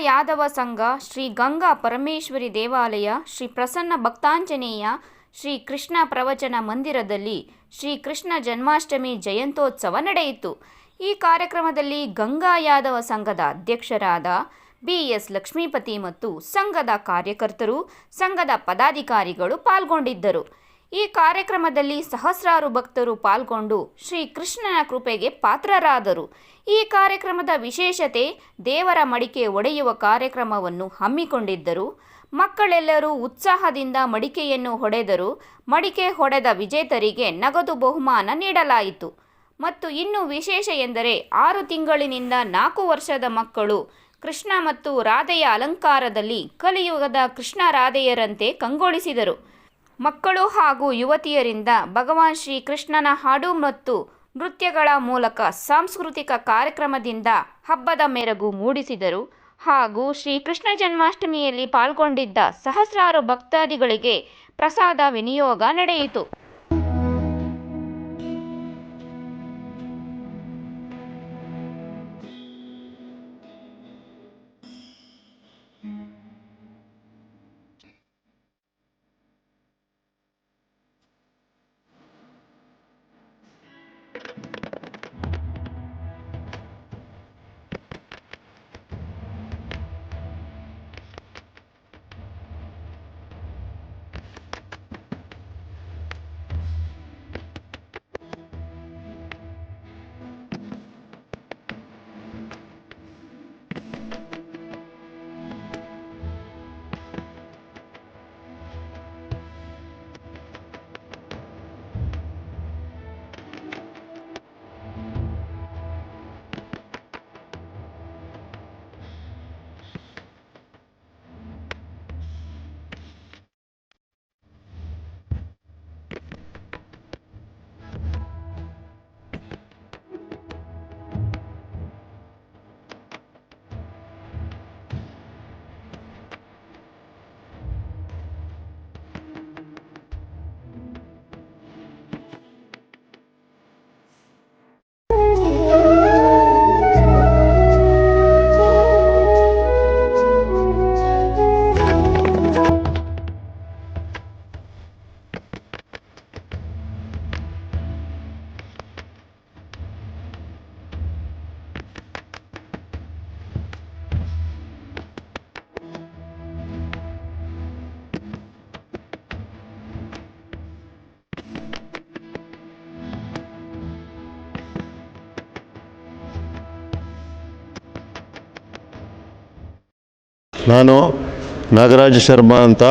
ಯಾದವ ಸಂಘ, ಶ್ರೀ ಗಂಗಾ ಪರಮೇಶ್ವರಿ ದೇವಾಲಯ, ಶ್ರೀ ಪ್ರಸನ್ನ ಭಕ್ತಾಂಜನೇಯ, ಶ್ರೀ ಕೃಷ್ಣ ಪ್ರವಚನ ಮಂದಿರದಲ್ಲಿ ಶ್ರೀ ಕೃಷ್ಣ ಜನ್ಮಾಷ್ಟಮಿ ಜಯಂತೋತ್ಸವ ನಡೆಯಿತು. ಈ ಕಾರ್ಯಕ್ರಮದಲ್ಲಿ ಗಂಗಾ ಯಾದವ ಸಂಘದ ಅಧ್ಯಕ್ಷರಾದ ಬಿ ಎಸ್ ಲಕ್ಷ್ಮೀಪತಿ ಮತ್ತು ಸಂಘದ ಕಾರ್ಯಕರ್ತರು, ಸಂಘದ ಪದಾಧಿಕಾರಿಗಳು ಪಾಲ್ಗೊಂಡಿದ್ದರು. ಈ ಕಾರ್ಯಕ್ರಮದಲ್ಲಿ ಸಹಸ್ರಾರು ಭಕ್ತರು ಪಾಲ್ಗೊಂಡು ಶ್ರೀ ಕೃಷ್ಣನ ಕೃಪೆಗೆ ಪಾತ್ರರಾದರು. ಈ ಕಾರ್ಯಕ್ರಮದ ವಿಶೇಷತೆ ದೇವರ ಮಡಿಕೆ ಒಡೆಯುವ ಕಾರ್ಯಕ್ರಮವನ್ನು ಹಮ್ಮಿಕೊಂಡಿದ್ದರು. ಮಕ್ಕಳೆಲ್ಲರೂ ಉತ್ಸಾಹದಿಂದ ಮಡಿಕೆಯನ್ನು ಹೊಡೆದರು. ಮಡಿಕೆ ಹೊಡೆದ ವಿಜೇತರಿಗೆ ನಗದು ಬಹುಮಾನ ನೀಡಲಾಯಿತು. ಮತ್ತು ಇನ್ನು ವಿಶೇಷ ಎಂದರೆ ಆರು ತಿಂಗಳಿನಿಂದ ನಾಲ್ಕು ವರ್ಷದ ಮಕ್ಕಳು ಕೃಷ್ಣ ಮತ್ತು ರಾಧೆಯ ಅಲಂಕಾರದಲ್ಲಿ ಕಲಿಯುಗದ ಕೃಷ್ಣ ರಾಧೆಯರಂತೆ ಕಂಗೊಳಿಸಿದರು. ಮಕ್ಕಳು ಹಾಗೂ ಯುವತಿಯರಿಂದ ಭಗವಾನ್ ಶ್ರೀ ಕೃಷ್ಣನ ಹಾಡು ಮತ್ತು ನೃತ್ಯಗಳ ಮೂಲಕ ಸಾಂಸ್ಕೃತಿಕ ಕಾರ್ಯಕ್ರಮದಿಂದ ಹಬ್ಬದ ಮೆರಗು ಮೂಡಿಸಿದರು. ಹಾಗೂ ಶ್ರೀ ಕೃಷ್ಣ ಜನ್ಮಾಷ್ಟಮಿಯಲ್ಲಿ ಪಾಲ್ಗೊಂಡಿದ್ದ ಸಹಸ್ರಾರು ಭಕ್ತಾದಿಗಳಿಗೆ ಪ್ರಸಾದ ವಿನಿಯೋಗ ನಡೆಯಿತು. ನಾನು ನಾಗರಾಜ ಶರ್ಮಾ ಅಂತ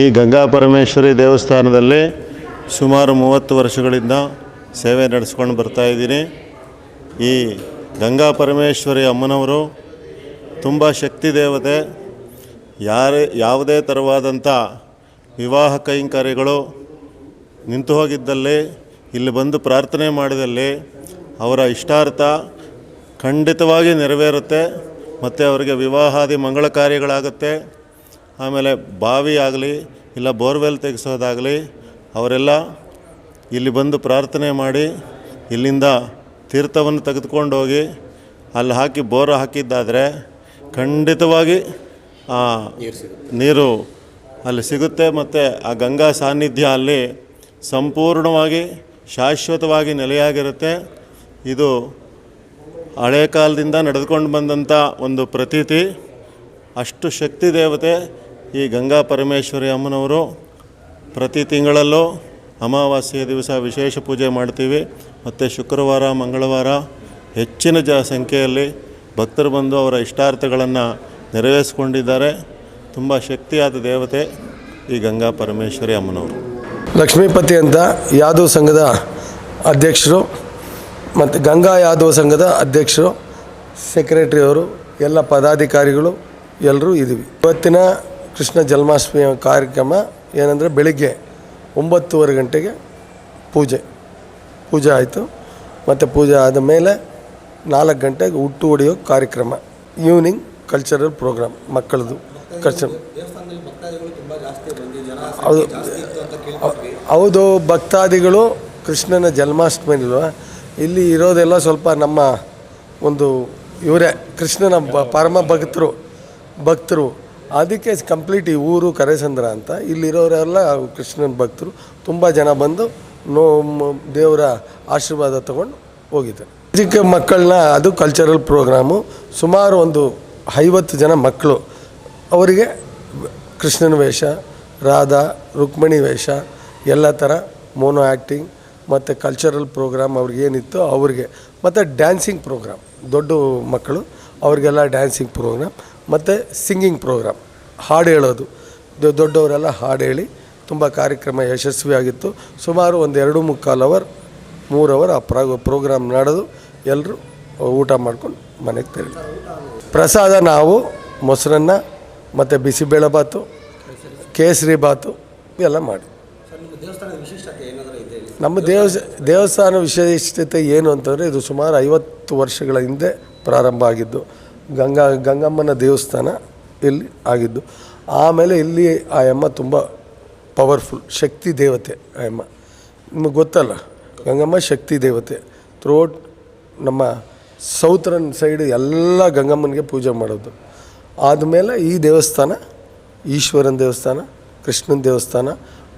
ಈ ಗಂಗಾ ಪರಮೇಶ್ವರಿ ದೇವಸ್ಥಾನದಲ್ಲಿ ಸುಮಾರು ಮೂವತ್ತು ವರ್ಷಗಳಿಂದ ಸೇವೆ ನಡೆಸ್ಕೊಂಡು ಬರ್ತಾಯಿದ್ದೀನಿ ಈ ಗಂಗಾ ಪರಮೇಶ್ವರಿ ಅಮ್ಮನವರು ತುಂಬ ಶಕ್ತಿ ದೇವತೆ. ಯಾರೇ, ಯಾವುದೇ ಥರವಾದಂಥ ವಿವಾಹ ಕೈಂಕರ್ಯಗಳು ನಿಂತು ಹೋಗಿದ್ದಲ್ಲಿ, ಇಲ್ಲಿ ಬಂದು ಪ್ರಾರ್ಥನೆ ಮಾಡಿದಲ್ಲಿ ಅವರ ಇಷ್ಟಾರ್ಥ ಖಂಡಿತವಾಗಿ ನೆರವೇರುತ್ತೆ. ಮತ್ತು ಅವರಿಗೆ ವಿವಾಹಾದಿ ಮಂಗಳ ಕಾರ್ಯಗಳಾಗುತ್ತೆ. ಆಮೇಲೆ ಬಾವಿ ಆಗಲಿ ಇಲ್ಲ ಬೋರ್ವೆಲ್ ತೆಗೆಸೋದಾಗಲಿ ಅವರೆಲ್ಲ ಇಲ್ಲಿ ಬಂದು ಪ್ರಾರ್ಥನೆ ಮಾಡಿ ಇಲ್ಲಿಂದ ತೀರ್ಥವನ್ನು ತೆಗೆದುಕೊಂಡು ಹೋಗಿ ಅಲ್ಲಿ ಹಾಕಿ ಬೋರ್ ಹಾಕಿದ್ದಾದರೆ ಖಂಡಿತವಾಗಿ ಆ ನೀರು ಅಲ್ಲಿ ಸಿಗುತ್ತೆ ಮತ್ತು ಆ ಗಂಗಾ ಸಾನ್ನಿಧ್ಯ ಅಲ್ಲಿ ಸಂಪೂರ್ಣವಾಗಿ ಶಾಶ್ವತವಾಗಿ ನೆಲೆಯಾಗಿರುತ್ತೆ. ಇದು ಹಳೆ ಕಾಲದಿಂದ ನಡೆದುಕೊಂಡು ಬಂದಂಥ ಒಂದು ಪ್ರತೀತಿ, ಅಷ್ಟು ಶಕ್ತಿ ದೇವತೆ ಈ ಗಂಗಾ ಪರಮೇಶ್ವರಿ ಅಮ್ಮನವರು ಪ್ರತಿ ತಿಂಗಳಲ್ಲೂ ಅಮಾವಾಸ್ಯೆಯ ದಿವಸ ವಿಶೇಷ ಪೂಜೆ ಮಾಡ್ತೀವಿ. ಮತ್ತು ಶುಕ್ರವಾರ, ಮಂಗಳವಾರ ಹೆಚ್ಚಿನ ಜ ಸಂಖ್ಯೆಯಲ್ಲಿ ಭಕ್ತರು ಬಂದು ಅವರ ಇಷ್ಟಾರ್ಥಗಳನ್ನು ನೆರವೇರಿಸ್ಕೊಂಡಿದ್ದಾರೆ. ತುಂಬ ಶಕ್ತಿಯಾದ ದೇವತೆ ಈ ಗಂಗಾ ಪರಮೇಶ್ವರಿ ಅಮ್ಮನವರು. ಲಕ್ಷ್ಮೀಪತಿ ಅಂತ ಯಾದವ್ ಸಂಘದ ಅಧ್ಯಕ್ಷರು ಮತ್ತು ಗಂಗಾ ಯಾದವ್ ಸಂಘದ ಅಧ್ಯಕ್ಷರು ಸೆಕ್ರೆಟರಿಯವರು ಎಲ್ಲ ಪದಾಧಿಕಾರಿಗಳು ಎಲ್ಲರೂ ಇದ್ದೀವಿ. ಇವತ್ತಿನ ಕೃಷ್ಣ ಜನ್ಮಾಷ್ಟಮಿ ಕಾರ್ಯಕ್ರಮ ಏನಂದರೆ ಬೆಳಿಗ್ಗೆ ಒಂಬತ್ತುವರೆ ಗಂಟೆಗೆ ಪೂಜೆ. ಪೂಜೆ ಆಯಿತು. ಮತ್ತು ಪೂಜೆ ಆದ ಮೇಲೆ ನಾಲ್ಕು ಗಂಟೆಗೆ ಹುಟ್ಟು ಹೊಡೆಯೋ ಕಾರ್ಯಕ್ರಮ ಈವ್ನಿಂಗ್ ಕಲ್ಚರಲ್ ಪ್ರೋಗ್ರಾಮ್ ಮಕ್ಕಳದು ಕಲ್ಚರ್ ಹೌದು. ಹೌದು, ಭಕ್ತಾದಿಗಳು ಕೃಷ್ಣನ ಜನ್ಮಾಷ್ಟಮಿ ಅಲ್ವಾ ಇಲ್ಲಿ ಇರೋದೆಲ್ಲ ಸ್ವಲ್ಪ ನಮ್ಮ ಒಂದು ಇವರೇ ಕೃಷ್ಣನ ಬ ಪರಮ ಭಕ್ತರು ಭಕ್ತರು. ಅದಕ್ಕೆ ಕಂಪ್ಲೀಟ್ ಈ ಊರು ಕರೆಸಂದ್ರ ಅಂತ. ಇಲ್ಲಿರೋರೆಲ್ಲ ಕೃಷ್ಣನ ಭಕ್ತರು. ತುಂಬ ಜನ ಬಂದು ನೋ ದೇವರ ಆಶೀರ್ವಾದ ತಗೊಂಡು ಹೋಗಿದ್ದಾರೆ ಚಿಕ್ಕ ಮಕ್ಕಳನ್ನ ಅದು ಕಲ್ಚರಲ್ ಪ್ರೋಗ್ರಾಮು ಸುಮಾರು ಒಂದು ಐವತ್ತು ಜನ ಮಕ್ಕಳು. ಅವರಿಗೆ ಕೃಷ್ಣನ ವೇಷ, ರಾಧಾ, ರುಕ್ಮಿಣಿ ವೇಷ, ಎಲ್ಲ ಥರ ಮೋನೋ ಆ್ಯಕ್ಟಿಂಗ್ ಮತ್ತು ಕಲ್ಚರಲ್ ಪ್ರೋಗ್ರಾಮ್ ಅವ್ರಿಗೆ ಏನಿತ್ತು ಅವ್ರಿಗೆ. ಮತ್ತು ಡ್ಯಾನ್ಸಿಂಗ್ ಪ್ರೋಗ್ರಾಮ್ ದೊಡ್ಡ ಮಕ್ಕಳು, ಅವ್ರಿಗೆಲ್ಲ ಡ್ಯಾನ್ಸಿಂಗ್ ಪ್ರೋಗ್ರಾಮ್ ಮತ್ತು ಸಿಂಗಿಂಗ್ ಪ್ರೋಗ್ರಾಮ್ ಹಾಡು ಹೇಳೋದು. ದೊಡ್ಡವರೆಲ್ಲ ಹಾಡು ಹೇಳಿ ತುಂಬ ಕಾರ್ಯಕ್ರಮ ಯಶಸ್ವಿಯಾಗಿತ್ತು. ಸುಮಾರು ಒಂದು ಎರಡು ಮುಕ್ಕಾಲು ಅವರ್, ಮೂರು ಅವರ್ ಆ ಪ್ರಾಗ ಪ್ರೋಗ್ರಾಮ್ ನಡೆದು ಎಲ್ಲರೂ ಊಟ ಮಾಡ್ಕೊಂಡು ಮನೆಗೆ ತೆರಳಿ ಪ್ರಸಾದ ನಾವು, ಮೊಸರನ್ನ, ಮತ್ತು ಬಿಸಿಬೇಳೆಬಾತು ಕೇಸರಿ ಬಾತು ಎಲ್ಲ ಮಾಡಿ ನಮ್ಮ ದೇವಸ್ ದೇವಸ್ಥಾನ ವಿಶೇಷತೆ ಏನು ಅಂತಂದರೆ ಇದು ಸುಮಾರು ಐವತ್ತು ವರ್ಷಗಳ ಹಿಂದೆ ಪ್ರಾರಂಭ ಆಗಿದ್ದು. ಗಂಗಾ ಗಂಗಮ್ಮನ ದೇವಸ್ಥಾನ ಇಲ್ಲಿ ಆಗಿದ್ದು. ಆಮೇಲೆ ಇಲ್ಲಿ ಆ ಅಮ್ಮ ತುಂಬ ಪವರ್ಫುಲ್ ಶಕ್ತಿ ದೇವತೆ ಆ ಅಮ್ಮ ನಿಮಗೆ ಗೊತ್ತಲ್ಲ ಗಂಗಮ್ಮ ಶಕ್ತಿ ದೇವತೆ. ಥ್ರೂಔಟ್ ನಮ್ಮ ಸೌತ್ರನ್ ಸೈಡ್ ಎಲ್ಲ ಗಂಗಮ್ಮನಿಗೆ ಪೂಜೆ ಮಾಡೋದು. ಆದಮೇಲೆ ಈ ದೇವಸ್ಥಾನ ಈಶ್ವರನ ದೇವಸ್ಥಾನ ಕೃಷ್ಣನ ದೇವಸ್ಥಾನ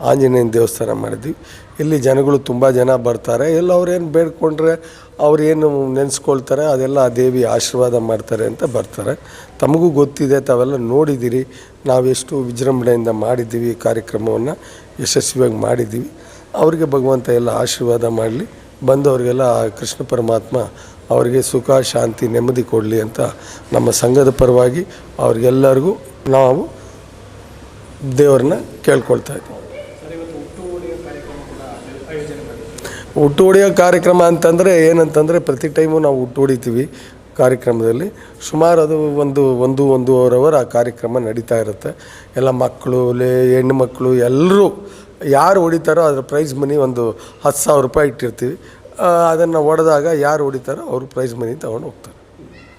ಆಂಜನೇಯನ ದೇವಸ್ಥಾನ ಮಾಡಿದ್ವಿ. ಇಲ್ಲಿ ಜನಗಳು ತುಂಬ ಜನ ಬರ್ತಾರೆ. ಎಲ್ಲ ಅವ್ರೇನು ಬೇಡ್ಕೊಂಡ್ರೆ ಅವ್ರೇನು ನೆನೆಸ್ಕೊಳ್ತಾರೆ, ಅದೆಲ್ಲ ಆ ದೇವಿ ಆಶೀರ್ವಾದ ಮಾಡ್ತಾರೆ ಅಂತ ಬರ್ತಾರೆ. ತಮಗೂ ಗೊತ್ತಿದೆ, ತಾವೆಲ್ಲ ನೋಡಿದ್ದೀರಿ ನಾವೆಷ್ಟು ವಿಜೃಂಭಣೆಯಿಂದ ಮಾಡಿದ್ದೀವಿ ಕಾರ್ಯಕ್ರಮವನ್ನು, ಯಶಸ್ವಿಯಾಗಿ ಮಾಡಿದ್ದೀವಿ. ಅವರಿಗೆ ಭಗವಂತ ಎಲ್ಲ ಆಶೀರ್ವಾದ ಮಾಡಲಿ. ಬಂದವರಿಗೆಲ್ಲ ಕೃಷ್ಣ ಪರಮಾತ್ಮ ಅವರಿಗೆ ಸುಖ, ಶಾಂತಿ, ನೆಮ್ಮದಿ ಕೊಡಲಿ ಅಂತ ನಮ್ಮ ಸಂಘದ ಪರವಾಗಿ ಅವ್ರಿಗೆಲ್ಲರಿಗೂ ನಾವು ದೇವ್ರನ್ನ ಕೇಳ್ಕೊಳ್ತಾ ಇದ್ದೀವಿ. ಹುಟ್ಟು ಹೊಡೆಯೋ ಕಾರ್ಯಕ್ರಮ ಅಂತಂದರೆ ಏನಂತಂದರೆ ಪ್ರತಿ ಟೈಮು ನಾವು ಹುಟ್ಟು ಹೊಡಿತೀವಿ ಕಾರ್ಯಕ್ರಮದಲ್ಲಿ. ಸುಮಾರು ಅದು ಒಂದು ಒಂದು ಒಂದೂವರೆ ಅವರ್ ಆ ಕಾರ್ಯಕ್ರಮ ನಡೀತಾ ಇರುತ್ತೆ. ಎಲ್ಲ ಮಕ್ಕಳು, ಲೇ ಹೆಣ್ಣು ಮಕ್ಕಳು ಎಲ್ಲರೂ ಯಾರು ಹೊಡಿತಾರೋ ಅದರ ಪ್ರೈಸ್ ಮನಿ ಒಂದು ಹತ್ತು ಸಾವಿರ ರೂಪಾಯಿ ಇಟ್ಟಿರ್ತೀವಿ. ಅದನ್ನು ಹೊಡೆದಾಗ ಯಾರು ಹೊಡಿತಾರೋ ಅವರು ಪ್ರೈಸ್ ಮನಿ ತೊಗೊಂಡು ಹೋಗ್ತಾರೆ.